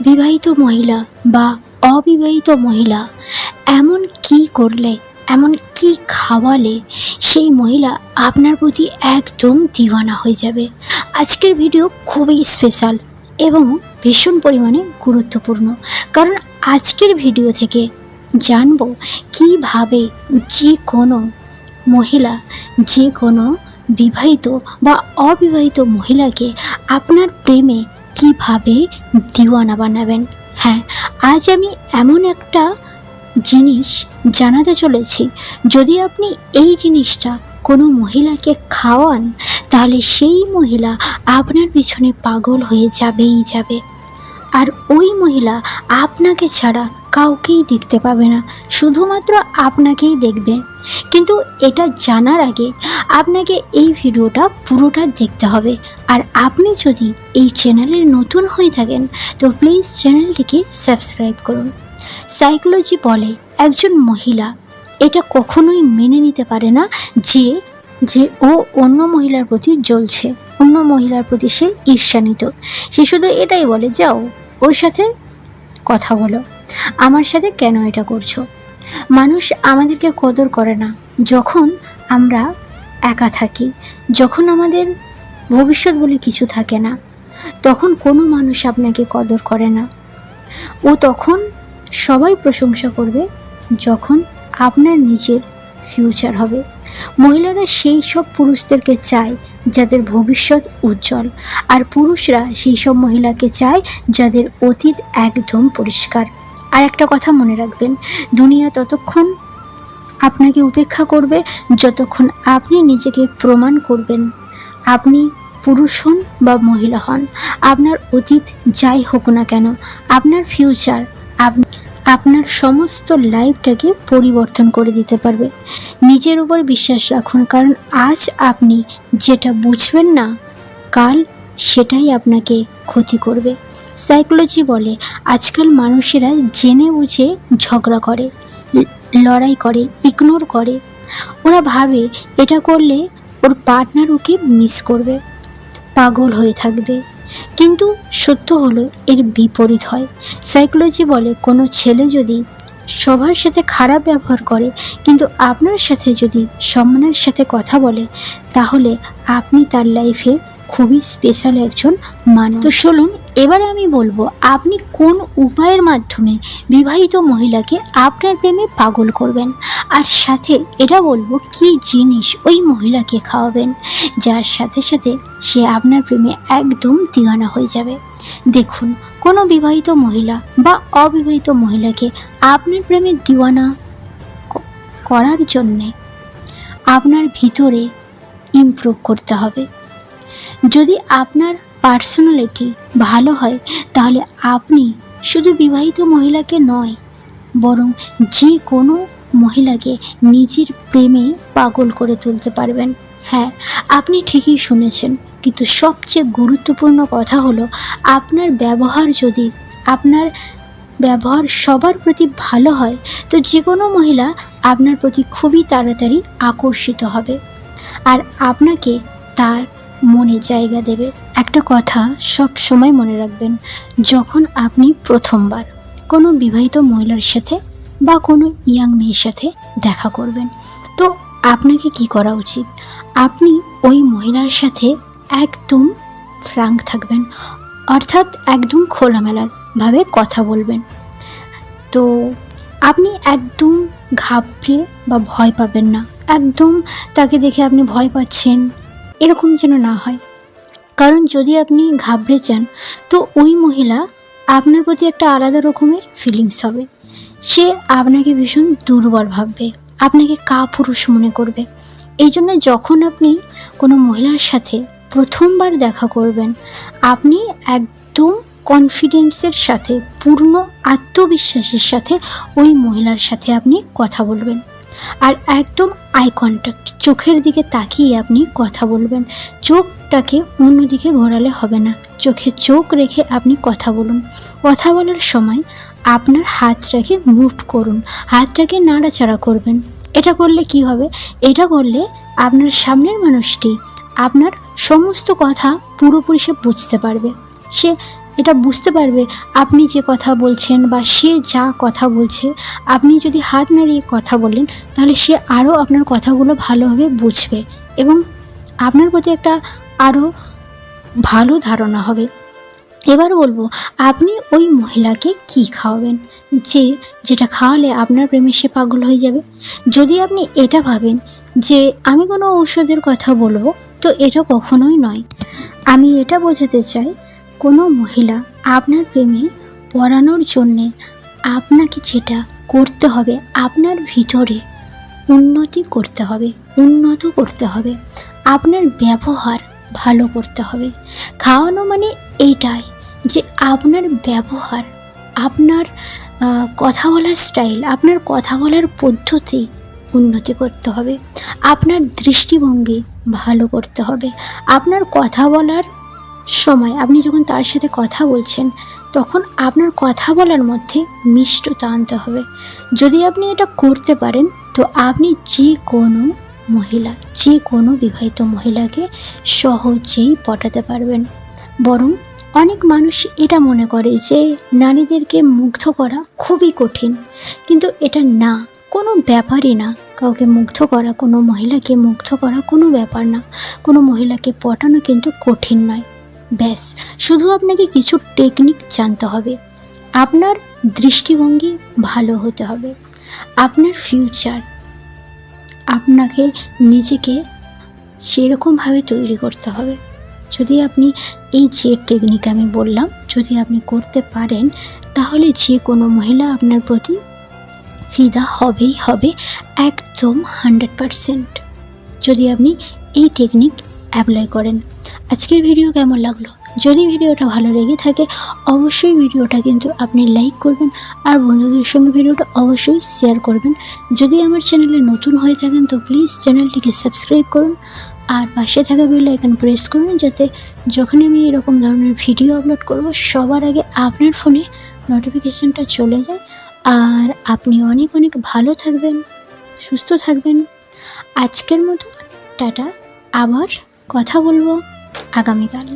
বিবাহিত মহিলা বা অবিবাহিত মহিলা এমন কি করলে, এমন কি খাওয়ালে সেই মহিলা আপনার প্রতি একদম দিওয়ানা হয়ে যাবে। আজকের ভিডিও খুবই স্পেশাল এবং ভীষণ পরিমাণে গুরুত্বপূর্ণ। কারণ আজকের ভিডিও থেকে জানব কীভাবে যে কোনো মহিলা, যে কোনো বিবাহিত বা অবিবাহিত মহিলাকে আপনার প্রেমে কীভাবে দিওয়ানা বানাবেন? হ্যাঁ আজ আমি এমন একটা জিনিস জানাতে চলেছি। যদি আপনি এই জিনিসটা কোনো মহিলাকে খাওয়ান, তাহলে সেই মহিলা আপনার পিছনে পাগল হয়ে যাবেই যাবে। আর ওই মহিলা আপনাকে ছাড়া কাউকেই দেখতে পাবে না, শুধুমাত্র আপনাকেই দেখবে। কিন্তু এটা জানার আগে আপনাকে এই ভিডিওটা পুরোটা দেখতে হবে। আর আপনি যদি এই চ্যানেলের নতুন হয়ে থাকেন, তো প্লিজ চ্যানেলটিকে সাবস্ক্রাইব করুন। সাইকোলজি বলে একজন মহিলা এটা কখনোই মেনে নিতে পারে না যে যে ও অন্য মহিলার প্রতি জ্বলছে, অন্য মহিলার প্রতি সে ঈর্ষান্বিত। সে শুধু এটাই বলে, যাও, ওর সাথে কথা বলো। আমার সাথে কেন এটা করছ? মানুষ আমাদেরকে কদর করে না। যখন আমরা একা থাকি, যখন আমাদের ভবিষ্যৎ বলে কিছু থাকে না, তখন কোনো মানুষ আপনাকে কদর করে না। ও তখন সবাই প্রশংসা করবে যখন আপনার নিজের ফিউচার হবে। মহিলারা সেই সব পুরুষদেরকে চায় যাদের ভবিষ্যৎ উজ্জ্বল, আর পুরুষরা সেই সব মহিলাকে চায় যাদের অতীত একদম পরিষ্কার। আর একটা কথা মনে রাখবেন, দুনিয়া ততক্ষণ আপনাকে উপেক্ষা করবে যতক্ষণ আপনি নিজেকে প্রমাণ করবেন। আপনি পুরুষ হন বা মহিলা হন, আপনার অতীত যাই হোক না কেন, আপনার ফিউচার আপ- আপনার সমস্ত লাইফটাকে পরিবর্তন করে দিতে পারবে। নিজের উপর বিশ্বাস রাখুন, কারণ আজ আপনি যেটা বুঝবেন না, কাল সেটাই আপনাকে ক্ষতি করবে। সাইকোলজি বলে, আজকাল মানুষেরা জেনে বুঝে ঝগড়া করে, লড়াই করে ইগনোর করে। ওরা ভাবে এটা করলে ওর পার্টনার ওকে মিস করবে, পাগল হয়ে থাকবে। কিন্তু সত্য হলো, এর বিপরীত হয়। সাইকোলজি বলে, কোনো ছেলে যদি সবার সাথে খারাপ ব্যবহার করে, কিন্তু আপনার সাথে যদি সম্মানের সাথে কথা বলে, তাহলে আপনি তার লাইফে খুবই স্পেশাল একজন মানুষ। তো শুনুন এবারে আমি বলব, আপনি কোন উপায়ের মাধ্যমে বিবাহিত মহিলাকে আপনার প্রেমে পাগল করবেন? আর সাথে এটা বলব, কি জিনিস ওই মহিলাকে খাওয়াবেন, যার সাথে সাথে সে আপনার প্রেমে একদম দিওয়ানা হয়ে যাবে? দেখুন, কোনো বিবাহিত মহিলা বা অবিবাহিত মহিলাকে আপনার প্রেমে দিওয়ানা করার জন্যে আপনার ভিতরে ইমপ্রুভ করতে হবে। যদি আপনার পার্সোনালিটি ভালো হয়, তাহলে আপনি শুধু বিবাহিত মহিলাকে নয়, বরং যে কোনো মহিলাকে নিজের প্রেমে পাগল করে তুলতে পারবেন। হ্যাঁ আপনি ঠিকই শুনেছেন, কিন্তু সবচেয়ে গুরুত্বপূর্ণ কথা হলো আপনার ব্যবহার যদি আপনার ব্যবহার সবার প্রতি ভালো হয়, তো যে কোনো মহিলা আপনার প্রতি খুবই তাড়াতাড়ি আকর্ষিত হবে। আর আপনাকে তার মনে জায়গা দেবে। একটা কথা সব সময় মনে রাখবেন, যখন আপনি প্রথমবার কোনো বিবাহিত মহিলার সাথে বা কোনো ইয়াং মেয়ের সাথে দেখা করবেন, তো আপনাকে কি করা উচিত? আপনি ওই মহিলার সাথে একদম ফ্রাঙ্ক থাকবেন, অর্থাৎ একদম খোলামেলাভাবে কথা বলবেন। তো আপনি একদম ঘাবড়ে বা ভয় পাবেন না। একদম তাকে দেখে আপনি ভয় পাচ্ছেন এরকম যেন না হয়। কারণ যদি আপনি ঘাবড়ে যান, তো ওই মহিলা আপনার প্রতি একটা আলাদা রকমের ফিলিংস হবে। সে আপনাকে ভীষণ দুর্বল ভাববে, আপনাকে কা পুরুষ মনে করবে। এই জন্য যখন আপনি কোনো মহিলার সাথে প্রথমবার দেখা করবেন, আপনি একদম কনফিডেন্সের সাথে, পূর্ণ আত্মবিশ্বাসের সাথে ওই মহিলার সাথে আপনি কথা বলবেন। আর একদম আই কন্ট্যাক্ট চোখের দিকে তাকিয়ে আপনি কথা বলবেন। চোখটাকে অন্যদিকে ঘোরালে হবে না। চোখে চোখ রেখে আপনি কথা বলুন। কথা বলার সময় আপনার হাতটাকে মুভ করুন। হাতটাকে নাড়াচাড়া করবেন। এটা করলে কি হবে? এটা করলে আপনার সামনের মানুষটি আপনার সমস্ত কথা পুরোপুরি সে বুঝতে পারবে। সে এটা বুঝতে পারবে আপনি যে কথা বলছেন বা সে যা কথা বলছে, আপনি যদি হাত নাড়িয়ে কথা বলেন, তাহলে সে আরও আপনার কথাগুলো ভালোভাবে বুঝবে এবং আপনার প্রতি একটা আরও ভালো ধারণা হবে। এবার বলব, আপনি ওই মহিলাকে কি খাওয়াবেন? যে, যেটা খাওয়ালে আপনার প্রেমে সে পাগল হয়ে যাবে? যদি আপনি এটা ভাবেন যে, আমি কোনো ঔষধের কথা বলব, তো এটা কখনোই নয়। আমি এটা বোঝাতে চাই কোনো মহিলা আপনার প্রেমে পড়ানোর জন্যে আপনাকে যেটা করতে হবে, আপনার ভিতরে উন্নতি করতে হবে, উন্নত করতে হবে, আপনার ব্যবহার ভালো করতে হবে। খাওয়ানো মানে এইটাই যে আপনার ব্যবহার, আপনার কথা বলার স্টাইল আপনার কথা বলার পদ্ধতি উন্নতি করতে হবে। আপনার দৃষ্টিভঙ্গি ভালো করতে হবে। আপনার কথা বলার সময় আপনি যখন তার সাথে কথা বলছেন, তখন আপনার কথা বলার মধ্যে মিষ্টতা আনতে হবে। যদি আপনি এটা করতে পারেন, তো আপনি যে কোনো মহিলা, যে কোনো বিবাহিত মহিলাকে সহজেই পটাতে পারবেন। বরং অনেক মানুষ এটা মনে করে যে নারীদেরকে মুগ্ধ করা খুবই কঠিন। কিন্তু এটা না, কোনো ব্যাপারই না। কাউকে মুগ্ধ করা, কোনো মহিলাকে মুগ্ধ করা কোনো ব্যাপার না। কোনো মহিলাকে পটানো কিন্তু কঠিন নয়। ব্যাস, শুধু আপনাকে কিছু টেকনিক জানতে হবে। আপনার দৃষ্টিভঙ্গি ভালো হতে হবে। আপনার ফিউচার আপনাকে নিজেকে সেরকমভাবে তৈরি করতে হবে। যদি আপনি এই যে টেকনিক আমি বললাম, যদি আপনি করতে পারেন, তাহলে যে কোনো মহিলা আপনার প্রতি ফিদা হবেই হবে, একদম হান্ড্রেড পারসেন্ট যদি আপনি এই টেকনিক অ্যাপ্লাই করেন আজকের ভিডিও কেমন লাগল? যদি ভিডিওটা ভালো লেগে থাকে, অবশ্যই ভিডিওটা কিন্তু আপনি লাইক করবেন আর বন্ধুদের সঙ্গে ভিডিওটা অবশ্যই শেয়ার করবেন। যদি আমার চ্যানেলে নতুন হয়ে থাকেন, তো প্লিজ চ্যানেলটিকে সাবস্ক্রাইব করুন আর পাশে থাকা বেল আইকন প্রেস করুন যাতে যখন আমি এরকম ধরনের ভিডিও আপলোড করব, সবার আগে আপনার ফোনে নোটিফিকেশনটা চলে যায়। আর আপনি অনেক অনেক ভালো থাকবেন, সুস্থ থাকবেন। আজকের মতো, টাটা। আবার কথা বলব। আগামীকাল।